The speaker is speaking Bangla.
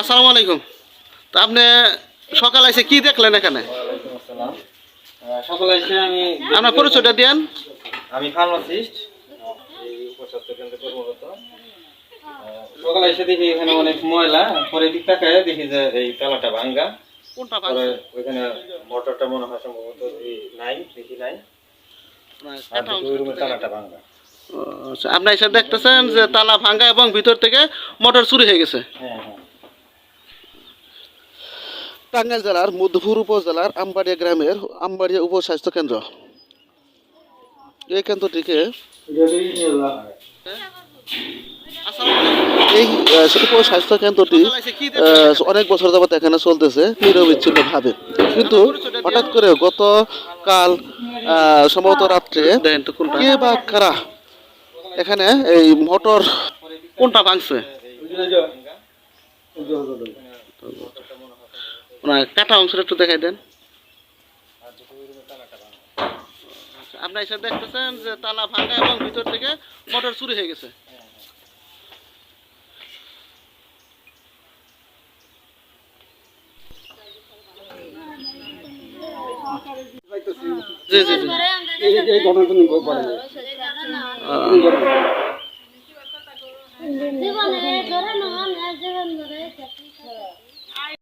আসসালামু আলাইকুম। তা আপনি সকাল এসে কি দেখলেন এখানে? আসসালাম। আহ, এসে আমি আপনার পরিচয়টা দেন। আমি ফার্মাসিস্ট। এই উপস্বাস্থ্য কেন্দ্রে কর্মরত। আহ, এসে দেখি এখানে অনেক ময়লা। পরে দিক তাকায় দেখি যে এই তালাটা ভাঙ্গা। কোনটা ওইখানে মোটরটা মনে হয় সম্ভবত নাই দেখি নাই। তালাটা ভাঙ্গা। আচ্ছা, আপনি এসে দেখতেছেন যে তালা ভাঙ্গা এবং ভিতর থেকে মোটর চুরি হয়ে গেছে। হ্যাঁ হ্যাঁ। টাঙ্গাইল জেলার মধুপুর উপজেলার আমবাড়িয়া গ্রামের আমবাড়িয়া উপস্বাস্থ্য কেন্দ্র। এই কেন্দ্রটিকে এই উপস্বাস্থ্য কেন্দ্রটি আহ, অনেক বছর যাবত এখানে চলতেছে নিরবিচ্ছিন্ন ভাবে কিন্তু হঠাৎ করে গতকাল আহ, সম্ভবত রাত্রে কে বা কারা এখানে এই মোটর কোনটা ভাঙছে? কাটা অংশটা একটু দেখাই দেন। আপনার এসে দেখতেছেন যে তালা ভাঙা এবং ভিতর থেকে মোটর চুরি হয়ে গেছে। জি জি জি। এই ঘটনাটা 嗯。